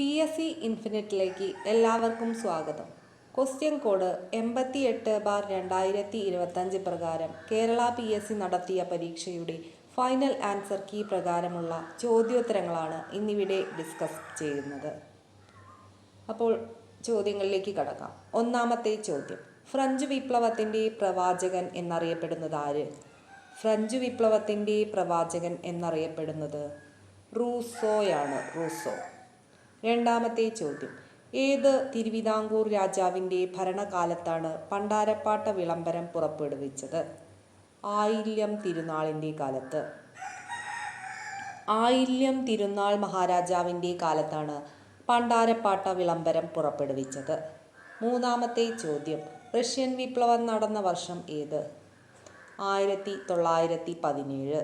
P S C ഇൻഫിനിറ്റിലേക്ക് എല്ലാവർക്കും സ്വാഗതം. Question code എൺപത്തി എട്ട് ബാർ രണ്ടായിരത്തി ഇരുപത്തഞ്ച് പ്രകാരം കേരള പി എസ് സി നടത്തിയ പരീക്ഷയുടെ ഫൈനൽ ആൻസർ കീ പ്രകാരമുള്ള ചോദ്യോത്തരങ്ങളാണ് ഇന്നിവിടെ ഡിസ്കസ് ചെയ്യുന്നത്. അപ്പോൾ ചോദ്യങ്ങളിലേക്ക് കടക്കാം. ഒന്നാമത്തെ ചോദ്യം. ഫ്രഞ്ച് വിപ്ലവത്തിന്റെ പ്രവാചകൻ എന്നറിയപ്പെടുന്നത് ആര്? ഫ്രഞ്ച് വിപ്ലവത്തിന്റെ പ്രവാചകൻ എന്നറിയപ്പെടുന്നത് റൂസോയാണ്. റൂസോ. രണ്ടാമത്തെ ചോദ്യം. ഏത് തിരുവിതാംകൂർ രാജാവിന്റെ ഭരണകാലത്താണ് പണ്ടാരപ്പാട്ട വിളംബരം പുറപ്പെടുവിച്ചത്? ആയില്യം തിരുനാളിന്റെ കാലത്ത്. ആയില്യം തിരുനാൾ മഹാരാജാവിന്റെ കാലത്താണ് പണ്ടാരപ്പാട്ട വിളംബരം പുറപ്പെടുവിച്ചത്. മൂന്നാമത്തെ ചോദ്യം. റഷ്യൻ വിപ്ലവം നടന്ന വർഷം ഏത്? ആയിരത്തി തൊള്ളായിരത്തി പതിനേഴ്.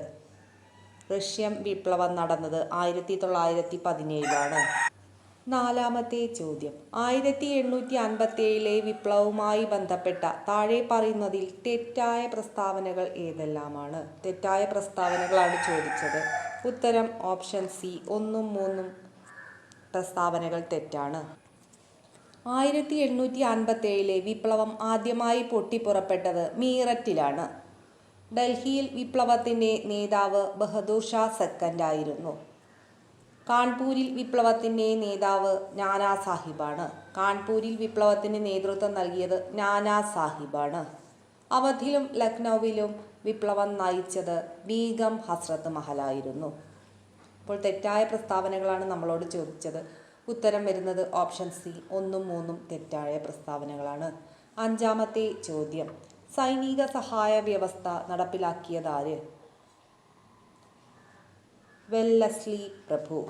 റഷ്യൻ വിപ്ലവം നടന്നത് ആയിരത്തി തൊള്ളായിരത്തി പതിനേഴിലാണ്. നാലാമത്തെ ചോദ്യം. ആയിരത്തി എണ്ണൂറ്റി അൻപത്തി ഏഴിലെ വിപ്ലവവുമായി ബന്ധപ്പെട്ട താഴെ പറയുന്നതിൽ തെറ്റായ പ്രസ്താവനകൾ ഏതെല്ലാമാണ്? തെറ്റായ പ്രസ്താവനകളാണ് ചോദിച്ചത്. ഉത്തരം ഓപ്ഷൻ സി ഒന്നും മൂന്നും പ്രസ്താവനകൾ തെറ്റാണ്. ആയിരത്തി എണ്ണൂറ്റി അൻപത്തി ഏഴിലെ വിപ്ലവം ആദ്യമായി പൊട്ടിപ്പുറപ്പെട്ടത് മീററ്റിലാണ്. ഡൽഹിയിൽ വിപ്ലവത്തിന്റെ നേതാവ് ബഹദൂർ ഷാ സെക്കൻഡ് ആയിരുന്നു കാൺപൂരിൽ വിപ്ലവത്തിന്റെ നേതാവ് നാനാ സാഹിബാണ്. കാൺപൂരിൽ വിപ്ലവത്തിന് നേതൃത്വം നൽകിയത് നാനാ സാഹിബാണ്. അവധിലും ലക്നൌവിലും വിപ്ലവം നയിച്ചത് ബീഗം ഹസ്രത്ത് മഹലായിരുന്നു. അപ്പോൾ തെറ്റായ പ്രസ്താവനകളാണ് നമ്മളോട് ചോദിച്ചത്. ഉത്തരം വരുന്നത് ഓപ്ഷൻ സി ഒന്നും മൂന്നും തെറ്റായ പ്രസ്താവനകളാണ്. അഞ്ചാമത്തെ ചോദ്യം സൈനിക സഹായ വ്യവസ്ഥ നടപ്പിലാക്കിയതാര് വെല്ലസ്ലി പ്രഭു.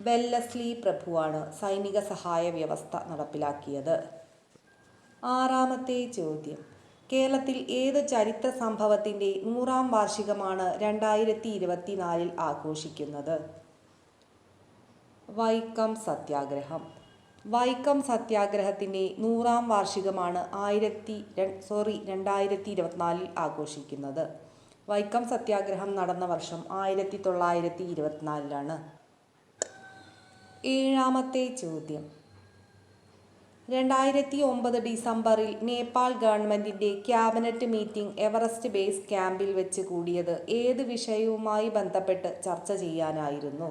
വെല്ലസ്ലി പ്രഭുവാണ് സൈനിക സഹായ വ്യവസ്ഥ നടപ്പിലാക്കിയത്. ആറാമത്തെ ചോദ്യം. കേരളത്തിൽ ഏത് ചരിത്ര സംഭവത്തിന്റെ നൂറാം വാർഷികമാണ് രണ്ടായിരത്തി ഇരുപത്തിനാലിൽ ആഘോഷിക്കുന്നത്? വൈക്കം സത്യാഗ്രഹം. വൈക്കം സത്യാഗ്രഹത്തിന്റെ നൂറാം വാർഷികമാണ് ആയിരത്തി സോറി രണ്ടായിരത്തി ഇരുപത്തിനാലിൽ ആഘോഷിക്കുന്നത്. വൈക്കം സത്യാഗ്രഹം നടന്ന വർഷം ആയിരത്തി തൊള്ളായിരത്തി ഇരുപത്തിനാലിലാണ് ഏഴാമത്തെ ചോദ്യം. രണ്ടായിരത്തി ഒമ്പത് ഡിസംബറിൽ നേപ്പാൾ ഗവൺമെന്റിന്റെ ക്യാബിനറ്റ് മീറ്റിംഗ് എവറസ്റ്റ് ബേസ് ക്യാമ്പിൽ വെച്ച് കൂടിയത് ഏത് വിഷയവുമായി ബന്ധപ്പെട്ട് ചർച്ച ചെയ്യാനായിരുന്നു?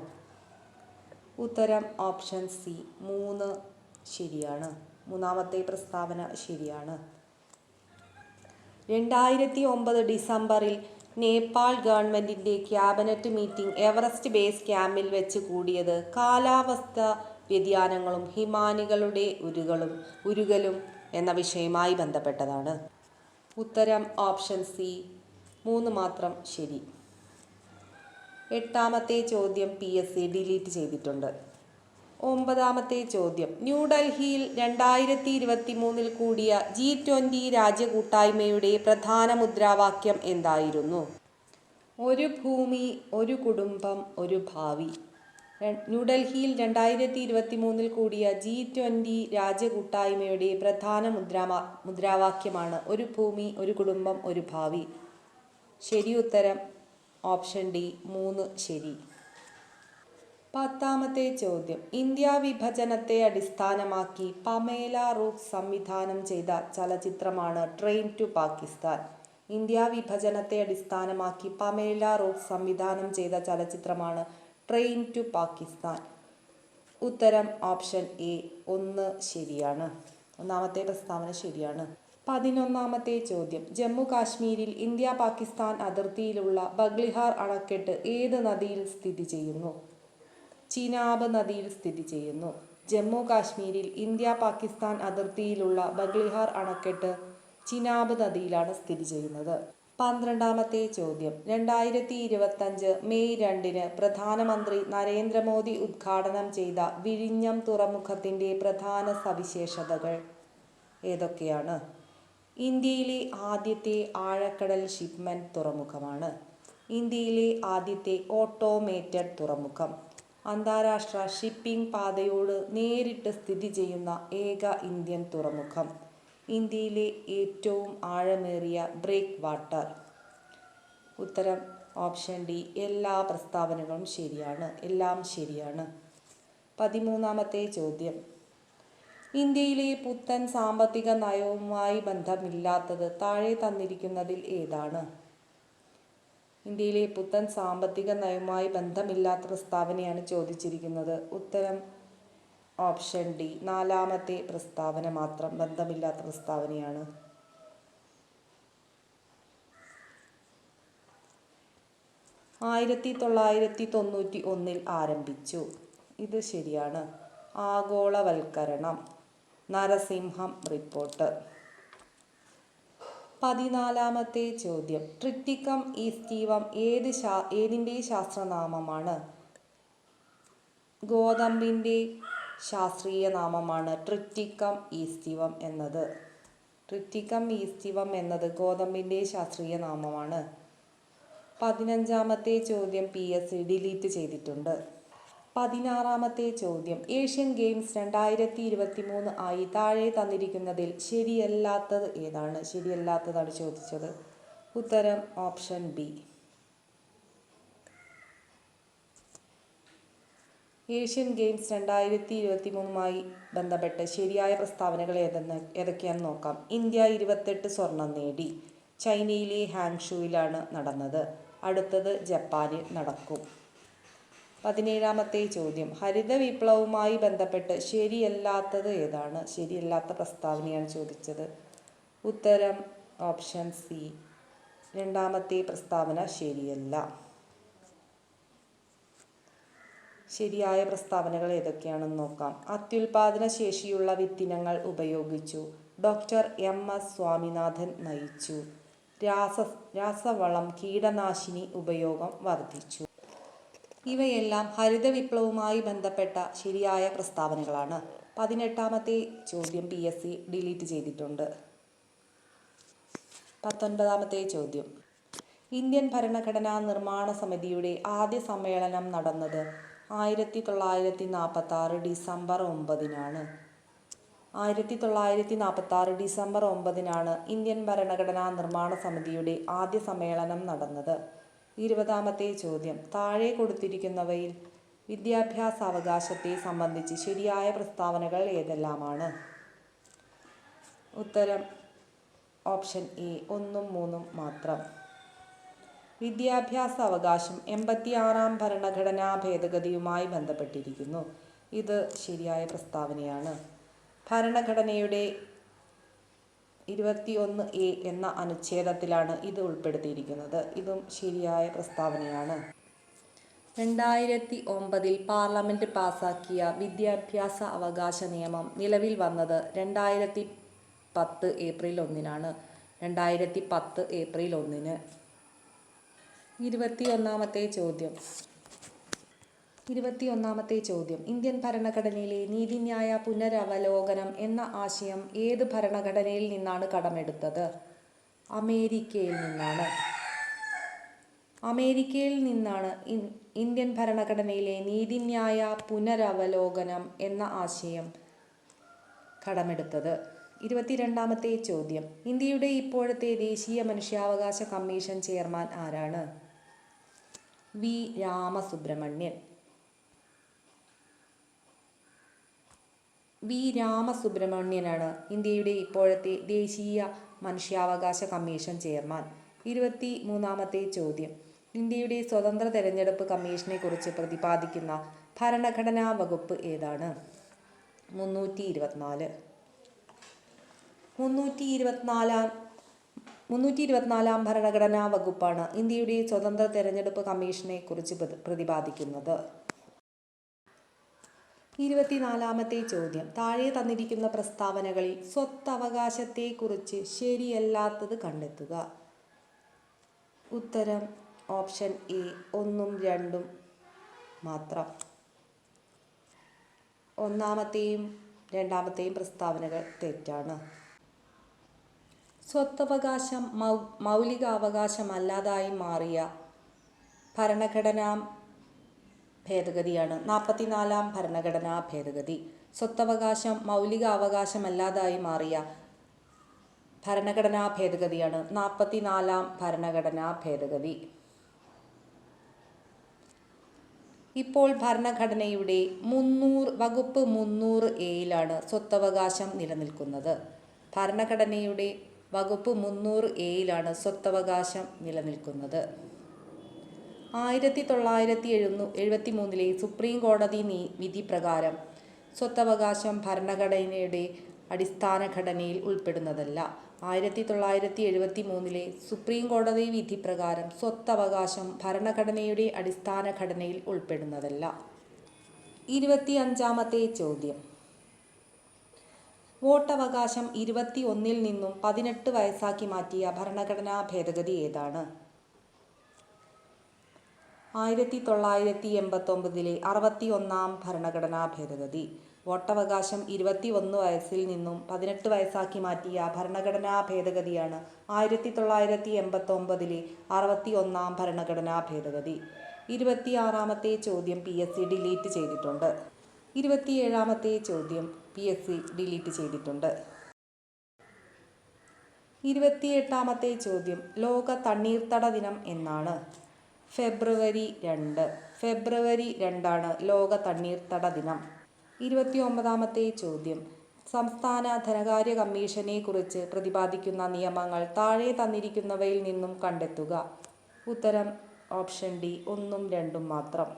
ഉത്തരം ഓപ്ഷൻ സി മൂന്ന് ശരിയാണ്. മൂന്നാമത്തെ പ്രസ്താവന ശരിയാണ്. രണ്ടായിരത്തി ഒമ്പത് ഡിസംബറിൽ നേപ്പാൾ ഗവൺമെന്റിന്റെ ക്യാബിനറ്റ് മീറ്റിംഗ് എവറസ്റ്റ് ബേസ് ക്യാമ്പിൽ വെച്ച് കൂടിയത് കാലാവസ്ഥ വ്യതിയാനങ്ങളും ഹിമാനികളുടെ ഉരുകളും ഉരുകലും എന്ന വിഷയമായി ബന്ധപ്പെട്ടതാണ്. ഉത്തരം ഓപ്ഷൻ സി. മൂന്ന് മാത്രം ശരി. എട്ടാമത്തെ ചോദ്യം പി എസ് സി ഡിലീറ്റ് ചെയ്തിട്ടുണ്ട്. ഒമ്പതാമത്തെ ചോദ്യം. ന്യൂഡൽഹിയിൽ രണ്ടായിരത്തി ഇരുപത്തി മൂന്നിൽ കൂടിയ ജി ട്വന്റി രാജ്യകൂട്ടായ്മയുടെ പ്രധാന മുദ്രാവാക്യം എന്തായിരുന്നു? ഒരു ഭൂമി ഒരു കുടുംബം ഒരു ഭാവി. ന്യൂഡൽഹിയിൽ രണ്ടായിരത്തി ഇരുപത്തി മൂന്നിൽ കൂടിയ ജി ട്വന്റി രാജ്യകൂട്ടായ്മയുടെ പ്രധാന മുദ്രാവാ മുദ്രാവാക്യമാണ് ഒരു ഭൂമി ഒരു കുടുംബം ഒരു ഭാവി. ശരി ഉത്തരം ഓപ്ഷൻ ഡി മൂന്ന് ശരി. പത്താമത്തെ ചോദ്യം. ഇന്ത്യ വിഭജനത്തെ അടിസ്ഥാനമാക്കി പമേല റൂഫ് സംവിധാനം ചെയ്ത ചലച്ചിത്രമാണ് ട്രെയിൻ ടു പാകിസ്ഥാൻ ഇന്ത്യ വിഭജനത്തെ അടിസ്ഥാനമാക്കി പമേല റൂഫ് സംവിധാനം ചെയ്ത ചലച്ചിത്രമാണ് ട്രെയിൻ ടു പാകിസ്ഥാൻ ഉത്തരം ഓപ്ഷൻ എ. ഒന്ന് ശരിയാണ്. ഒന്നാമത്തെ പ്രസ്താവന ശരിയാണ്. പതിനൊന്നാമത്തെ ചോദ്യം. ജമ്മു കാശ്മീരിൽ ഇന്ത്യ പാകിസ്ഥാൻ അതിർത്തിയിലുള്ള ബഗ്ലിഹാർ അണക്കെട്ട് ഏത് നദിയിൽ സ്ഥിതി ചെയ്യുന്നു? ചിനാബ് നദിയിൽ സ്ഥിതി ചെയ്യുന്നു. ജമ്മു കാശ്മീരിൽ ഇന്ത്യ പാകിസ്ഥാൻ അതിർത്തിയിലുള്ള ബഗ്ലിഹാർ അണക്കെട്ട് ചിനാബ് നദിയിലാണ് സ്ഥിതി ചെയ്യുന്നത്. പന്ത്രണ്ടാമത്തെ ചോദ്യം. രണ്ടായിരത്തി ഇരുപത്തഞ്ച് മെയ് രണ്ടിന് പ്രധാനമന്ത്രി നരേന്ദ്രമോദി ഉദ്ഘാടനം ചെയ്ത വിഴിഞ്ഞം തുറമുഖത്തിന്റെ പ്രധാന സവിശേഷതകൾ ഏതൊക്കെയാണ്? ഇന്ത്യയിലെ ആദ്യത്തെ ആഴക്കടൽ ഷിപ്മെന്റ് തുറമുഖമാണ്. ഇന്ത്യയിലെ ആദ്യത്തെ ഓട്ടോമേറ്റഡ് തുറമുഖം. അന്താരാഷ്ട്ര ഷിപ്പിംഗ് പാതയോട് നേരിട്ട് സ്ഥിതി ചെയ്യുന്ന ഏക ഇന്ത്യൻ തുറമുഖം. ഇന്ത്യയിലെ ഏറ്റവും ആഴമേറിയ ബ്രേക്ക് വാട്ടർ. ഉത്തരം ഓപ്ഷൻ ഡി എല്ലാ പ്രസ്താവനകളും ശരിയാണ്. എല്ലാം ശരിയാണ്. പതിമൂന്നാമത്തെ ചോദ്യം. ഇന്ത്യയിലെ പുത്തൻ സാമ്പത്തിക നയവുമായി ബന്ധമില്ലാത്തത് താഴെ തന്നിരിക്കുന്നതിൽ ഏതാണ്? ഇന്ത്യയിലെ പുത്തൻ സാമ്പത്തിക നയവുമായി ബന്ധമില്ലാത്ത പ്രസ്താവനയാണ് ചോദിച്ചിരിക്കുന്നത്. ഉത്തരം ഓപ്ഷൻ ഡി. നാലാമത്തെ പ്രസ്താവന മാത്രം ബന്ധമില്ലാത്ത പ്രസ്താവനയാണ്. ആയിരത്തി തൊള്ളായിരത്തി തൊണ്ണൂറ്റി ഒന്നിൽ ആരംഭിച്ചു. ഇത് ശരിയാണ്. ആഗോളവൽക്കരണം. നരസിംഹം റിപ്പോർട്ട്. പതിനാലാമത്തെ ചോദ്യം. ട്രിറ്റിക്കം ഈസ്റ്റീവം ഏത് ശാ ഏതിന്റെ ശാസ്ത്രനാമമാണ്? ഗോതമ്പിന്റെ ശാസ്ത്രീയ നാമമാണ് ട്രിറ്റിക്കം ഈസ്റ്റീവം എന്നത്. ട്രിറ്റിക്കം ഈസ്റ്റീവം എന്നത് ഗോതമ്പിന്റെ ശാസ്ത്രീയ നാമമാണ്. പതിനഞ്ചാമത്തെ ചോദ്യം പി എസ് സി ഡിലീറ്റ് ചെയ്തിട്ടുണ്ട്. പതിനാറാമത്തെ ചോദ്യം. ഏഷ്യൻ ഗെയിംസ് രണ്ടായിരത്തി ഇരുപത്തി മൂന്ന് ആയി താഴെ തന്നിരിക്കുന്നതിൽ ശരിയല്ലാത്തത് ഏതാണ്? ശരിയല്ലാത്തതാണ് ചോദിച്ചത്. ഉത്തരം ഓപ്ഷൻ ബി. ഏഷ്യൻ ഗെയിംസ് രണ്ടായിരത്തി ഇരുപത്തി മൂന്നുമായി ബന്ധപ്പെട്ട് ശരിയായ പ്രസ്താവനകൾ ഏതെന്ന് ഏതൊക്കെയാണെന്ന് നോക്കാം. ഇന്ത്യ ഇരുപത്തെട്ട് സ്വർണം നേടി. ചൈനയിലെ ഹാങ്ഷുവിലാണ് നടന്നത്. അടുത്തത് ജപ്പാനിൽ നടക്കും. പതിനേഴാമത്തെ ചോദ്യം. ഹരിത വിപ്ലവവുമായി ബന്ധപ്പെട്ട് ശരിയല്ലാത്തത് ഏതാണ്? ശരിയല്ലാത്ത പ്രസ്താവനയാണ് ചോദിച്ചത്. ഉത്തരം ഓപ്ഷൻ സി. രണ്ടാമത്തെ പ്രസ്താവന ശരിയല്ല. ശരിയായ പ്രസ്താവനകൾ ഏതൊക്കെയാണെന്ന് നോക്കാം. അത്യുൽപാദന ശേഷിയുള്ള വിത്തിനങ്ങൾ ഉപയോഗിച്ചു. ഡോക്ടർ എം എസ് സ്വാമിനാഥൻ നയിച്ചു. രാസ രാസവളം കീടനാശിനി ഉപയോഗം വർദ്ധിച്ചു. ഇവയെല്ലാം ഹരിത വിപ്ലവവുമായി ബന്ധപ്പെട്ട ശരിയായ പ്രസ്താവനകളാണ്. പതിനെട്ടാമത്തെ ചോദ്യം പി എസ് സി ഡിലീറ്റ് ചെയ്തിട്ടുണ്ട്. പത്തൊൻപതാമത്തെ ചോദ്യം. ഇന്ത്യൻ ഭരണഘടനാ നിർമ്മാണ സമിതിയുടെ ആദ്യ സമ്മേളനം നടന്നത് ആയിരത്തി തൊള്ളായിരത്തി നാൽപ്പത്തി ആറ് ഡിസംബർ ഒമ്പതിനാണ്. ആയിരത്തി തൊള്ളായിരത്തി നാൽപ്പത്തി ആറ് ഡിസംബർ ഒമ്പതിനാണ് ഇന്ത്യൻ ഭരണഘടനാ നിർമ്മാണ സമിതിയുടെ ആദ്യ സമ്മേളനം നടന്നത്. ഇരുപതാമത്തെ ചോദ്യം. താഴെ കൊടുത്തിരിക്കുന്നവയിൽ വിദ്യാഭ്യാസ അവകാശത്തെ സംബന്ധിച്ച് ശരിയായ പ്രസ്താവനകൾ ഏതെല്ലാമാണ്? ഉത്തരം ഓപ്ഷൻ എ ഒന്നും മൂന്നും മാത്രം. വിദ്യാഭ്യാസ അവകാശം എൺപത്തിയാറാം ഭരണഘടനാ ഭേദഗതിയുമായി ബന്ധപ്പെട്ടിരിക്കുന്നു. ഇത് ശരിയായ പ്രസ്താവനയാണ്. ഭരണഘടനയുടെ ഇരുപത്തിയൊന്ന് എ എന്ന അനുച്ഛേദത്തിലാണ് ഇത് ഉൾപ്പെടുത്തിയിരിക്കുന്നത്. ഇതും ശരിയായ പ്രസ്താവനയാണ്. രണ്ടായിരത്തി ഒമ്പതിൽ പാർലമെന്റ് പാസാക്കിയ വിദ്യാഭ്യാസ അവകാശ നിയമം നിലവിൽ വന്നത് രണ്ടായിരത്തി പത്ത് ഏപ്രിൽ ഒന്നിനാണ്. രണ്ടായിരത്തി പത്ത് ഏപ്രിൽ ഒന്നിന്. ഇരുപത്തിയൊന്നാമത്തെ ചോദ്യം. ഇരുപത്തിയൊന്നാമത്തെ ചോദ്യം. ഇന്ത്യൻ ഭരണഘടനയിലെ നീതിന്യായ പുനരവലോകനം എന്ന ആശയം ഏത് ഭരണഘടനയിൽ നിന്നാണ് കടമെടുത്തത്? അമേരിക്കയിൽ നിന്നാണ്. അമേരിക്കയിൽ നിന്നാണ് ഇന്ത്യൻ ഭരണഘടനയിലെ നീതിന്യായ പുനരവലോകനം എന്ന ആശയം കടമെടുത്തത്. ഇരുപത്തിരണ്ടാമത്തെ ചോദ്യം. ഇന്ത്യയുടെ ഇപ്പോഴത്തെ ദേശീയ മനുഷ്യാവകാശ കമ്മീഷൻ ചെയർമാൻ ആരാണ്? വി. രാമസുബ്രഹ്മണ്യൻ. വി രാമസുബ്രഹ്മണ്യനാണ് ഇന്ത്യയുടെ ഇപ്പോഴത്തെ ദേശീയ മനുഷ്യാവകാശ കമ്മീഷൻ ചെയർമാൻ. ഇരുപത്തി മൂന്നാമത്തെ ചോദ്യം. ഇന്ത്യയുടെ സ്വതന്ത്ര തെരഞ്ഞെടുപ്പ് കമ്മീഷനെ കുറിച്ച് പ്രതിപാദിക്കുന്ന ഭരണഘടനാ വകുപ്പ് ഏതാണ്? മുന്നൂറ്റി ഇരുപത്തിനാല് മുന്നൂറ്റി ഇരുപത്തിനാലാം മുന്നൂറ്റി ഇരുപത്തിനാലാം ഭരണഘടനാ വകുപ്പാണ് ഇന്ത്യയുടെ സ്വതന്ത്ര തെരഞ്ഞെടുപ്പ് കമ്മീഷനെ കുറിച്ച് പ്രതിപാദിക്കുന്നത്. ഇരുപത്തിനാലാമത്തെ ചോദ്യം. താഴെ തന്നിരിക്കുന്ന പ്രസ്താവനകളിൽ സ്വത്തവകാശത്തെക്കുറിച്ച് ശരിയല്ലാത്തത് കണ്ടെത്തുക. ഉത്തരം ഓപ്ഷൻ എ ഒന്നും രണ്ടും മാത്രം. ഒന്നാമത്തെയും രണ്ടാമത്തെയും പ്രസ്താവനകൾ തെറ്റാണ്. സ്വത്തവകാശം മൗ മൗലികാവകാശമല്ലാതായി മാറിയ ഭരണഘടനാ ഭേദഗതിയാണ്. നാൽപ്പത്തിനാലാം ഭരണഘടനാ ഭേദഗതി. സ്വത്തവകാശം മൗലിക അവകാശമല്ലാതായി മാറിയ ഭരണഘടനാ ഭേദഗതിയാണ് നാൽപ്പത്തിനാലാം ഭരണഘടനാ ഭേദഗതി. ഇപ്പോൾ ഭരണഘടനയുടെ മുന്നൂറ് വകുപ്പ് മുന്നൂറ് എയിലാണ് സ്വത്തവകാശം നിലനിൽക്കുന്നത്. ഭരണഘടനയുടെ വകുപ്പ് മുന്നൂറ് എയിലാണ് സ്വത്തവകാശം നിലനിൽക്കുന്നത്. ആയിരത്തി തൊള്ളായിരത്തി എഴുന്നു എഴുപത്തി മൂന്നിലെ സുപ്രീം കോടതി നീ വിധി പ്രകാരം സ്വത്തവകാശം ഭരണഘടനയുടെ അടിസ്ഥാന ഘടനയിൽ ഉൾപ്പെടുന്നതല്ല. ആയിരത്തി തൊള്ളായിരത്തി എഴുപത്തി മൂന്നിലെ സുപ്രീം കോടതി വിധി പ്രകാരം സ്വത്തവകാശം ഭരണഘടനയുടെ അടിസ്ഥാന ഘടനയിൽ ഉൾപ്പെടുന്നതല്ല. ഇരുപത്തി അഞ്ചാമത്തെ ചോദ്യം. വോട്ടവകാശം ഇരുപത്തി ഒന്നിൽ നിന്നും പതിനെട്ട് വയസ്സാക്കി മാറ്റിയ ഭരണഘടനാ ഭേദഗതി ഏതാണ്? ആയിരത്തി തൊള്ളായിരത്തി എൺപത്തൊമ്പതിലെ അറുപത്തി ഒന്നാം ഭരണഘടനാ ഭേദഗതി. വോട്ടവകാശം ഇരുപത്തി ഒന്ന് വയസ്സിൽ നിന്നും പതിനെട്ട് വയസ്സാക്കി മാറ്റിയ ഭരണഘടനാ ഭേദഗതിയാണ് ആയിരത്തി തൊള്ളായിരത്തി എൺപത്തൊമ്പതിലെ അറുപത്തി ഒന്നാം ഭരണഘടനാ ഭേദഗതി. ഇരുപത്തിയാറാമത്തെ ചോദ്യം പി എസ് സി ഡിലീറ്റ് ചെയ്തിട്ടുണ്ട്. ഇരുപത്തിയേഴാമത്തെ ചോദ്യം പി എസ് സി ഡിലീറ്റ് ചെയ്തിട്ടുണ്ട്. ഇരുപത്തിയെട്ടാമത്തെ ചോദ്യം ലോക തണ്ണീർത്തട ദിനം എന്നാണ്. ഫെബ്രുവരി രണ്ട്. ഫെബ്രുവരി രണ്ടാണ് ലോക തണ്ണീർത്തട ദിനം. ഇരുപത്തി ഒമ്പതാമത്തെ ചോദ്യം. സംസ്ഥാന ധനകാര്യ കമ്മീഷനെ കുറിച്ച് പ്രതിപാദിക്കുന്ന നിയമങ്ങൾ താഴെ തന്നിരിക്കുന്നവയിൽ നിന്നും കണ്ടെത്തുക. ഉത്തരം ഓപ്ഷൻ ഡി ഒന്നും രണ്ടും മാത്രം.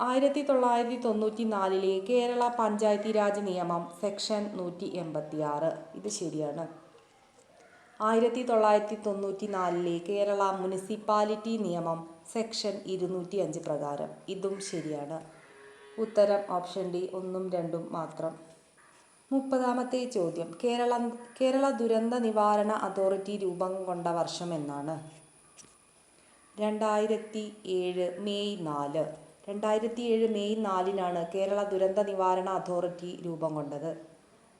ആയിരത്തി തൊള്ളായിരത്തി തൊണ്ണൂറ്റി നാലിലെ കേരള പഞ്ചായത്തി രാജ് നിയമം സെക്ഷൻ നൂറ്റി എൺപത്തി ആറ് ഇത് ശരിയാണ്. ആയിരത്തി തൊള്ളായിരത്തി തൊണ്ണൂറ്റി നാലിലെ കേരള മുനിസിപ്പാലിറ്റി നിയമം സെക്ഷൻ ഇരുന്നൂറ്റി അഞ്ച് പ്രകാരം. ഇതും ശരിയാണ്. ഉത്തരം ഓപ്ഷൻ ഡി ഒന്നും രണ്ടും മാത്രം. മുപ്പതാമത്തെ ചോദ്യം. കേരള കേരള ദുരന്ത നിവാരണ അതോറിറ്റി രൂപം കൊണ്ട വർഷം എന്നാണ്. രണ്ടായിരത്തി ഏഴ് മെയ് നാല്. രണ്ടായിരത്തി ഏഴ് മെയ് നാലിനാണ് കേരള ദുരന്ത നിവാരണ അതോറിറ്റി രൂപം കൊണ്ടത്.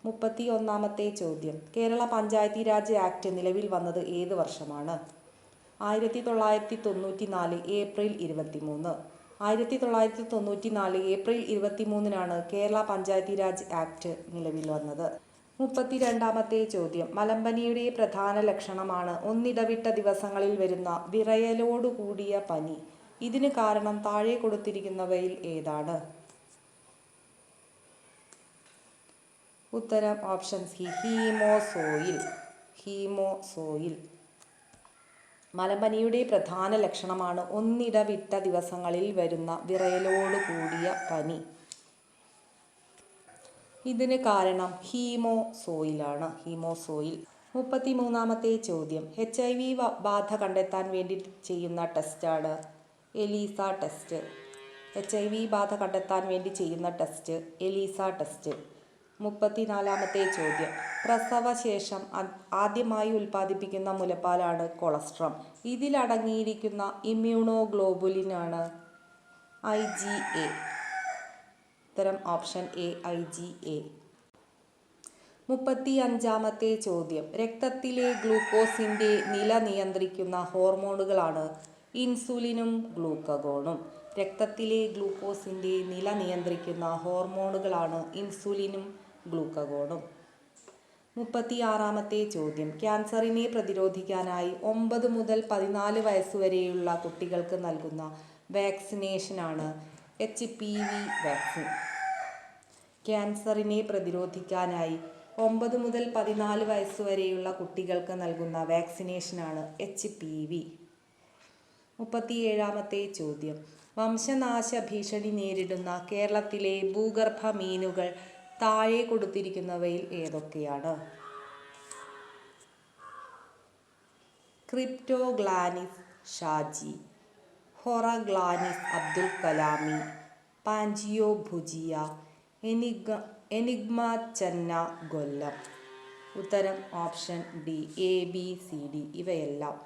മുപ്പത്തി ഒന്നാമത്തെ ചോദ്യം. കേരള പഞ്ചായത്തി രാജ് ആക്ട് നിലവിൽ വന്നത് ഏത് വർഷമാണ്? ആയിരത്തി തൊള്ളായിരത്തി തൊണ്ണൂറ്റി നാല് ഏപ്രിൽ ഇരുപത്തി മൂന്ന് ആയിരത്തി തൊള്ളായിരത്തി തൊണ്ണൂറ്റി നാല് ഏപ്രിൽ ഇരുപത്തി മൂന്നിനാണ് കേരള പഞ്ചായത്തി രാജ് ആക്ട് നിലവിൽ വന്നത്. മുപ്പത്തിരണ്ടാമത്തെ ചോദ്യം. മലമ്പനിയുടെ പ്രധാന ലക്ഷണമാണ് ഒന്നിടവിട്ട ദിവസങ്ങളിൽ വരുന്ന വിറയലോടുകൂടിയ പനി. ഇതിന് കാരണം താഴെ കൊടുത്തിരിക്കുന്നവയിൽ ഏതാണ്? ഉത്തരം ഓപ്ഷൻ സി ഹീമോസോയിൽ. ഹീമോസോയിൽ. മലമ്പനിയുടെ പ്രധാന ലക്ഷണമാണ് ഒന്നിടവിട്ട ദിവസങ്ങളിൽ വരുന്ന വിറയലോട് കൂടിയ പനി. ഇതിന് കാരണം ഹീമോസോയിലാണ്. ഹീമോസോയിൽ. മുപ്പത്തി മൂന്നാമത്തെ ചോദ്യം എച്ച് ഐ വി ബാധ കണ്ടെത്താൻ വേണ്ടി ചെയ്യുന്ന ടെസ്റ്റാണ്. ELISA test. H I V ബാധ കണ്ടെത്താൻ വേണ്ടി ചെയ്യുന്ന ടെസ്റ്റ്. Elisa test. മുപ്പത്തിനാലാമത്തെ ചോദ്യം. പ്രസവശേഷം ആദ്യമായി ഉൽപ്പാദിപ്പിക്കുന്ന മുലപ്പാലാണ് കൊളസ്ട്രം ഇതിലടങ്ങിയിരിക്കുന്ന ഇമ്മ്യൂണോഗ്ലോബുലിനാണ് ഐ ജി എ. ഉത്തരം option A I G A. മുപ്പത്തി അഞ്ചാമത്തെ ചോദ്യം. രക്തത്തിലെ ഗ്ലൂക്കോസിന്റെ നില നിയന്ത്രിക്കുന്ന ഹോർമോണുകളാണ് ഇൻസുലിനും ഗ്ലൂക്കഗോണും. രക്തത്തിലെ ഗ്ലൂക്കോസിന്റെ നില നിയന്ത്രിക്കുന്ന ഹോർമോണുകളാണ് ഇൻസുലിനും ഗ്ലൂക്കഗോണും. മുപ്പത്തിയാറാമത്തെ ചോദ്യം. ക്യാൻസറിനെ പ്രതിരോധിക്കാനായി ഒമ്പത് മുതൽ പതിനാല് വയസ്സുവരെയുള്ള കുട്ടികൾക്ക് നൽകുന്ന വാക്സിനേഷനാണ് എച്ച് പി വി വാക്സിൻ. ക്യാൻസറിനെ പ്രതിരോധിക്കാനായി ഒമ്പത് മുതൽ പതിനാല് വയസ്സുവരെയുള്ള കുട്ടികൾക്ക് നൽകുന്ന വാക്സിനേഷനാണ് എച്ച് പി വി. മുപ്പത്തിയേഴാമത്തെ ചോദ്യം. വംശനാശ ഭീഷണി നേരിടുന്ന കേരളത്തിലെ ഭൂഗർഭ മീനുകൾ താഴെ കൊടുത്തിരിക്കുന്നവയിൽ ഏതൊക്കെയാണ്? Cryptoglanis shajii Horaglanis abdulkalami Pangio bhujia എനിഗ Enigma ചെന്ന ഗൊല്ലം. ഉത്തരം option D A B C D ഇവയെല്ലാം.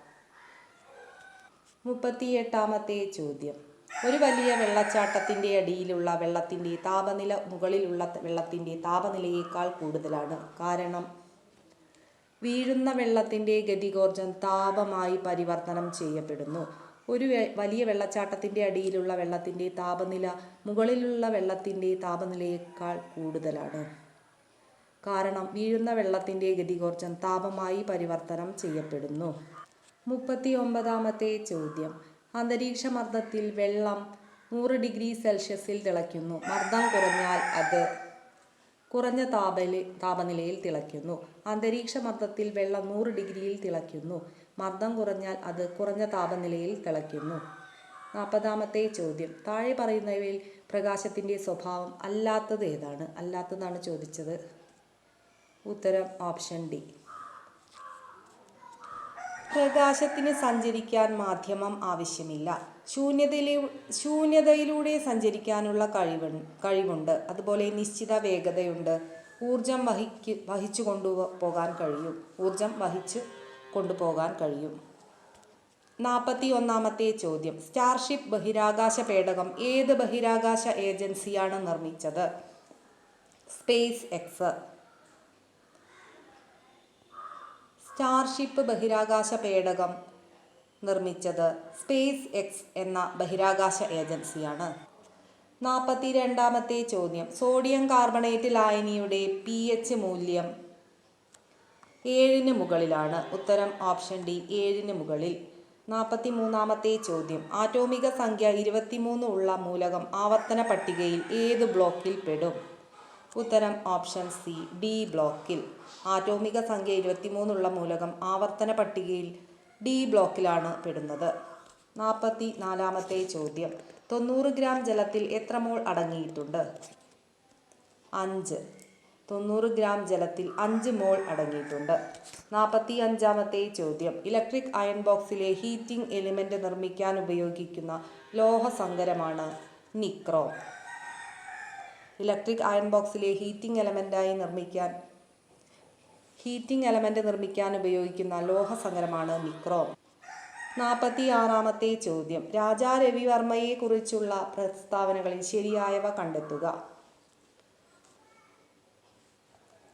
മുപ്പത്തിയെട്ടാമത്തെ ചോദ്യം. ഒരു വലിയ വെള്ളച്ചാട്ടത്തിന്റെ അടിയിലുള്ള വെള്ളത്തിന്റെ താപനില മുകളിലുള്ള വെള്ളത്തിന്റെ താപനിലയേക്കാൾ കൂടുതലാണ്. കാരണം വീഴുന്ന വെള്ളത്തിന്റെ ഗതികോർജം താപമായി പരിവർത്തനം ചെയ്യപ്പെടുന്നു. ഒരു വലിയ വെള്ളച്ചാട്ടത്തിന്റെ അടിയിലുള്ള വെള്ളത്തിന്റെ താപനില മുകളിലുള്ള വെള്ളത്തിന്റെ താപനിലയേക്കാൾ കൂടുതലാണ്. കാരണം വീഴുന്ന വെള്ളത്തിന്റെ ഗതികോർജം താപമായി പരിവർത്തനം ചെയ്യപ്പെടുന്നു. മുപ്പത്തി ഒമ്പതാമത്തെ ചോദ്യം. അന്തരീക്ഷമർദ്ദത്തിൽ വെള്ളം നൂറ് ഡിഗ്രി സെൽഷ്യസിൽ തിളയ്ക്കുന്നു. മർദ്ദം കുറഞ്ഞാൽ അത് കുറഞ്ഞ താപനി താപനിലയിൽ തിളയ്ക്കുന്നു. അന്തരീക്ഷമർദ്ദത്തിൽ വെള്ളം നൂറ് ഡിഗ്രിയിൽ തിളയ്ക്കുന്നു. മർദ്ദം കുറഞ്ഞാൽ അത് കുറഞ്ഞ താപനിലയിൽ തിളയ്ക്കുന്നു. നാൽപ്പതാമത്തെ ചോദ്യം. താഴെ പറയുന്നവയിൽ പ്രകാശത്തിന്റെ സ്വഭാവം അല്ലാത്തത് ഏതാണ്? അല്ലാത്തതാണ് ചോദിച്ചത്. ഉത്തരം ഓപ്ഷൻ ഡി. പ്രകാശത്തിന് സഞ്ചരിക്കാൻ മാധ്യമം ആവശ്യമില്ല. ശൂന്യതയിലൂ ശൂന്യതയിലൂടെ സഞ്ചരിക്കാനുള്ള കഴിവ് കഴിവുണ്ട്. അതുപോലെ നിശ്ചിത വേഗതയുണ്ട്. ഊർജം വഹിക്ക് വഹിച്ചു കൊണ്ടുപോകാൻ കഴിയും. ഊർജം വഹിച്ച് കൊണ്ടുപോകാൻ കഴിയും. നാൽപ്പത്തി ഒന്നാമത്തെ ചോദ്യം. സ്റ്റാർഷിപ്പ് ബഹിരാകാശ പേടകം ഏത് ബഹിരാകാശ ഏജൻസിയാണ് നിർമ്മിച്ചത്? Space X. സ്റ്റാർഷിപ്പ് ബഹിരാകാശ പേടകം നിർമ്മിച്ചത് സ്പേസ് എക്സ് എന്ന ബഹിരാകാശ ഏജൻസിയാണ്. നാൽപ്പത്തി രണ്ടാമത്തെ ചോദ്യം. സോഡിയം കാർബണേറ്റ് ലായനിയുടെ പി എച്ച് മൂല്യം ഏഴിന് മുകളിലാണ്. ഉത്തരം ഓപ്ഷൻ ഡി ഏഴിന് മുകളിൽ. നാൽപ്പത്തി മൂന്നാമത്തെ ചോദ്യം. ആറ്റോമിക സംഖ്യ ഇരുപത്തിമൂന്ന് ഉള്ള മൂലകം ആവർത്തന പട്ടികയിൽ ഏത് ബ്ലോക്കിൽ പെടും? ഉത്തരം ഓപ്ഷൻ സി ഡി ബ്ലോക്കിൽ. ആറ്റോമിക സംഖ്യ ഇരുപത്തിമൂന്നുള്ള മൂലകം ആവർത്തന പട്ടികയിൽ ഡി ബ്ലോക്കിലാണ് പെടുന്നത്. നാൽപ്പത്തി നാലാമത്തെ ചോദ്യം. തൊണ്ണൂറ് ഗ്രാം ജലത്തിൽ എത്ര മോൾ അടങ്ങിയിട്ടുണ്ട്? അഞ്ച്. തൊണ്ണൂറ് ഗ്രാം ജലത്തിൽ അഞ്ച് മോൾ അടങ്ങിയിട്ടുണ്ട്. നാൽപ്പത്തി അഞ്ചാമത്തെ ചോദ്യം. ഇലക്ട്രിക് അയൺ ബോക്സിലെ ഹീറ്റിംഗ് എലിമെന്റ് നിർമ്മിക്കാൻ ഉപയോഗിക്കുന്ന ലോഹസങ്കരമാണ് നിക്രോ. ഇലക്ട്രിക് അയൺ ബോക്സിലെ ഹീറ്റിംഗ് എലമെന്റായി നിർമ്മിക്കാൻ ഹീറ്റിംഗ് എലമെന്റ് നിർമ്മിക്കാൻ ഉപയോഗിക്കുന്ന ലോഹസങ്കരമാണ് മിക്രോ നാൽപ്പത്തി ആറാമത്തെ ചോദ്യം. രാജാ രവിവർമ്മയെക്കുറിച്ചുള്ള പ്രസ്താവനകളിൽ ശരിയായവ കണ്ടെത്തുക.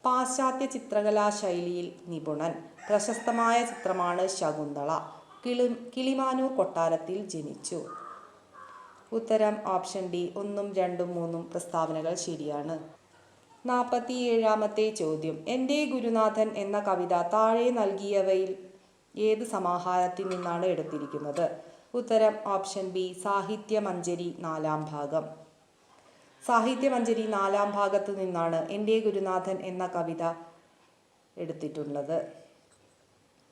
പാശ്ചാത്യ ചിത്രകലാ ശൈലിയിൽ നിപുണൻ. പ്രശസ്തമായ ചിത്രമാണ് ശകുന്തള. കിളി കിളിമാനൂർ കൊട്ടാരത്തിൽ ജനിച്ചു. ഉത്തരം ഓപ്ഷൻ ഡി ഒന്നും രണ്ടും മൂന്നും പ്രസ്താവനകൾ ശരിയാണ്. നാൽപ്പത്തിയേഴാമത്തെ ചോദ്യം. എന്റെ ഗുരുനാഥൻ എന്ന കവിത താഴെ നൽകിയവയിൽ ഏത് സമാഹാരത്തിൽ നിന്നാണ് എടുത്തിരിക്കുന്നത്? ഉത്തരം ഓപ്ഷൻ ബി സാഹിത്യമഞ്ജരി നാലാം ഭാഗം. സാഹിത്യമഞ്ജരി നാലാം ഭാഗത്തു നിന്നാണ് എന്റെ ഗുരുനാഥൻ എന്ന കവിത എടുത്തിട്ടുള്ളത്.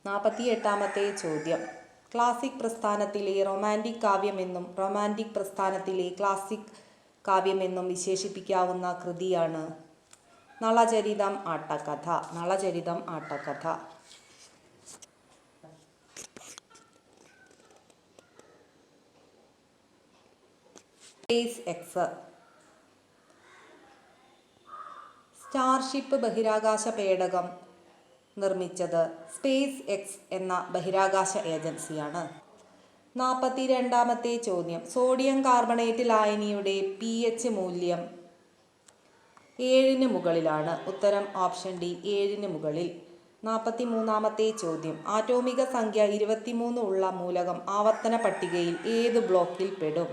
നാൽപ്പത്തി എട്ടാമത്തെ ചോദ്യം. ക്ലാസിക് പ്രസ്ഥാനത്തിലെ റൊമാന്റിക് കാവ്യമെന്നും റൊമാന്റിക് പ്രസ്ഥാനത്തിലെ ക്ലാസിക് കാവ്യമെന്നും വിശേഷിപ്പിക്കാവുന്ന കൃതിയാണ് നളചരിതം ആട്ടക്കഥ നളചരിതം ആട്ടക്കഥ. സ്പേസ് എക്സ് സ്റ്റാർഷിപ്പ് ബഹിരാകാശ പേടകം നിർമ്മിച്ചത് സ്പേസ് എക്സ് എന്ന ബഹിരാകാശ ഏജൻസിയാണ്. നാൽപ്പത്തി രണ്ടാമത്തെ ചോദ്യം. സോഡിയം കാർബണേറ്റ് ലായനിയുടെ പി എച്ച് മൂല്യം ഏഴിന് മുകളിലാണ്. ഉത്തരം ഓപ്ഷൻ ഡി ഏഴിന് മുകളിൽ. നാൽപ്പത്തി മൂന്നാമത്തെ ചോദ്യം. ആറ്റോമിക സംഖ്യ ഇരുപത്തിമൂന്ന് ഉള്ള മൂലകം ആവർത്തന പട്ടികയിൽ ഏത് ബ്ലോക്കിൽ പെടും?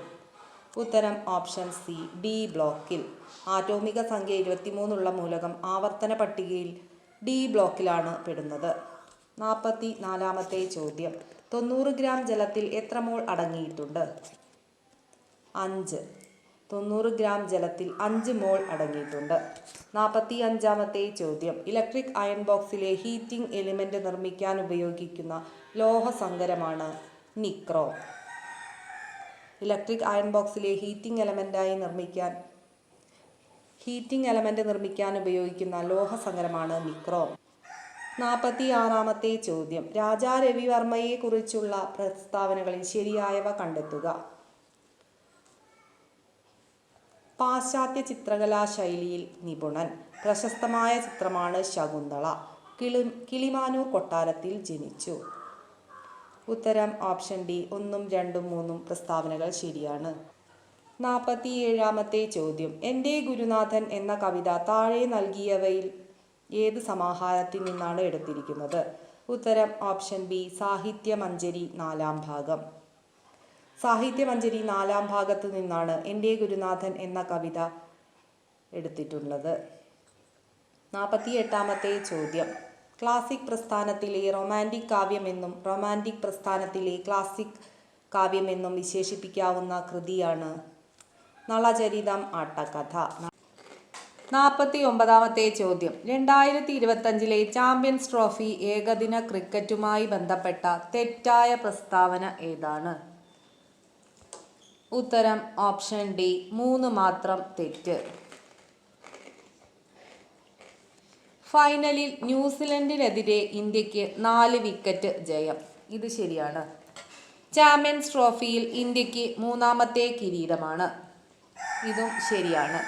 ഉത്തരം ഓപ്ഷൻ സി ഡി ബ്ലോക്കിൽ. ആറ്റോമിക സംഖ്യ ഇരുപത്തിമൂന്നുള്ള മൂലകം ആവർത്തന പട്ടികയിൽ ഡി ബ്ലോക്കിലാണ് പെടുന്നത്. നാൽപ്പത്തി നാലാമത്തെ ചോദ്യം. തൊണ്ണൂറ് ഗ്രാം ജലത്തിൽ എത്ര മോൾ അടങ്ങിയിട്ടുണ്ട്? അഞ്ച്. തൊണ്ണൂറ് ഗ്രാം ജലത്തിൽ അഞ്ച് മോൾ അടങ്ങിയിട്ടുണ്ട്. നാൽപ്പത്തി അഞ്ചാമത്തെ ചോദ്യം. ഇലക്ട്രിക് അയൺ ബോക്സിലെ ഹീറ്റിംഗ് എലിമെന്റ് നിർമ്മിക്കാൻ ഉപയോഗിക്കുന്ന ലോഹസങ്കരമാണ് നിക്രോ ഇലക്ട്രിക് അയൺ ബോക്സിലെ ഹീറ്റിംഗ് എലമെന്റായി നിർമ്മിക്കാൻ ഹീറ്റിംഗ് എലമെന്റ് നിർമ്മിക്കാൻ ഉപയോഗിക്കുന്ന ലോഹസങ്കരമാണ് മിക്രോ നാൽപ്പത്തി ആറാമത്തെ ചോദ്യം. രാജാ രവിവർമ്മയെക്കുറിച്ചുള്ള പ്രസ്താവനകളിൽ ശരിയായവ കണ്ടെത്തുക. പാശ്ചാത്യ ചിത്രകലാ ശൈലിയിൽ നിപുണൻ. പ്രശസ്തമായ ചിത്രമാണ് ശകുന്തള. കിളി കിളിമാനൂർ കൊട്ടാരത്തിൽ ജനിച്ചു. ഉത്തരം ഓപ്ഷൻ ഡി. ഒന്നും രണ്ടും മൂന്നും പ്രസ്താവനകൾ ശരിയാണ്. നാൽപ്പത്തി ഏഴാമത്തെ ചോദ്യം. എന്റെ ഗുരുനാഥൻ എന്ന കവിത താഴെ നൽകിയവയിൽ ഏത് സമാഹാരത്തിൽ നിന്നാണ് എടുത്തിരിക്കുന്നത്? ഉത്തരം ഓപ്ഷൻ ബി സാഹിത്യമഞ്ജരി നാലാം ഭാഗം. സാഹിത്യമഞ്ജരി നാലാം ഭാഗത്തു നിന്നാണ് എന്റെ ഗുരുനാഥൻ എന്ന കവിത എടുത്തിട്ടുള്ളത്. നാൽപ്പത്തി എട്ടാമത്തെ ചോദ്യം. ക്ലാസിക് പ്രസ്ഥാനത്തിലെ റൊമാന്റിക് കാവ്യമെന്നും റൊമാന്റിക് പ്രസ്ഥാനത്തിലെ ക്ലാസിക് കാവ്യമെന്നും വിശേഷിപ്പിക്കാവുന്ന കൃതിയാണ് നളചരിതം ആട്ടക്കഥ. നാൽപ്പത്തി ഒമ്പതാമത്തെ ചോദ്യം. രണ്ടായിരത്തി ഇരുപത്തഞ്ചിലെ ചാമ്പ്യൻസ് ട്രോഫി ഏകദിന ക്രിക്കറ്റുമായി ബന്ധപ്പെട്ട തെറ്റായ പ്രസ്താവന ഏതാണ്? ഉത്തരം ഓപ്ഷൻ ഡി മൂന്ന് മാത്രം തെറ്റ്. ഫൈനലിൽ ന്യൂസിലൻഡിനെതിരെ ഇന്ത്യയ്ക്ക് നാല് വിക്കറ്റ് ജയം. ഇത് ശരിയാണ്. ചാമ്പ്യൻസ് ട്രോഫിയിൽ ഇന്ത്യയ്ക്ക് മൂന്നാമത്തെ കിരീടമാണ്. ഇതും ശരിയാണ്.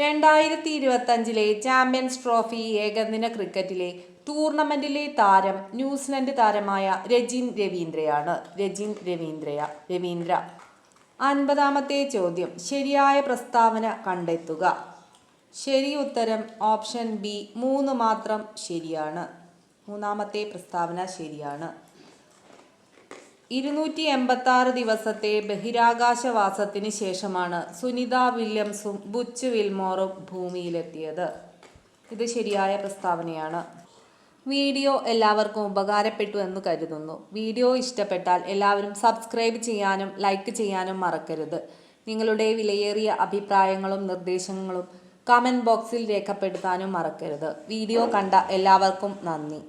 രണ്ടായിരത്തി ഇരുപത്തഞ്ചിലെ ചാമ്പ്യൻസ് ട്രോഫി ഏകദിന ക്രിക്കറ്റിലെ ടൂർണമെന്റിലെ താരം ന്യൂസിലൻഡ് താരമായ രജിൻ രവീന്ദ്രയാണ്. രജിൻ രവീന്ദ്രയ രവീന്ദ്ര. അൻപതാമത്തെ ചോദ്യം ശരിയായ പ്രസ്താവന കണ്ടെത്തുക. ശരി ഉത്തരം ഓപ്ഷൻ ബി മൂന്ന് മാത്രം ശരിയാണ്. മൂന്നാമത്തെ പ്രസ്താവന ശരിയാണ്. ഇരുന്നൂറ്റി എൺപത്തി ദിവസത്തെ ബഹിരാകാശവാസത്തിന് ശേഷമാണ് സുനിത വില്യംസും ബുച്ച് വിൽമോറും ഭൂമിയിലെത്തിയത്. ഇത് ശരിയായ പ്രസ്താവനയാണ്. വീഡിയോ എല്ലാവർക്കും ഉപകാരപ്പെട്ടു എന്ന് കരുതുന്നു. വീഡിയോ ഇഷ്ടപ്പെട്ടാൽ എല്ലാവരും സബ്സ്ക്രൈബ് ചെയ്യാനും ലൈക്ക് ചെയ്യാനും മറക്കരുത്. നിങ്ങളുടെ വിലയേറിയ അഭിപ്രായങ്ങളും നിർദ്ദേശങ്ങളും കമന്റ് ബോക്സിൽ രേഖപ്പെടുത്താനും മറക്കരുത്. വീഡിയോ കണ്ട എല്ലാവർക്കും നന്ദി.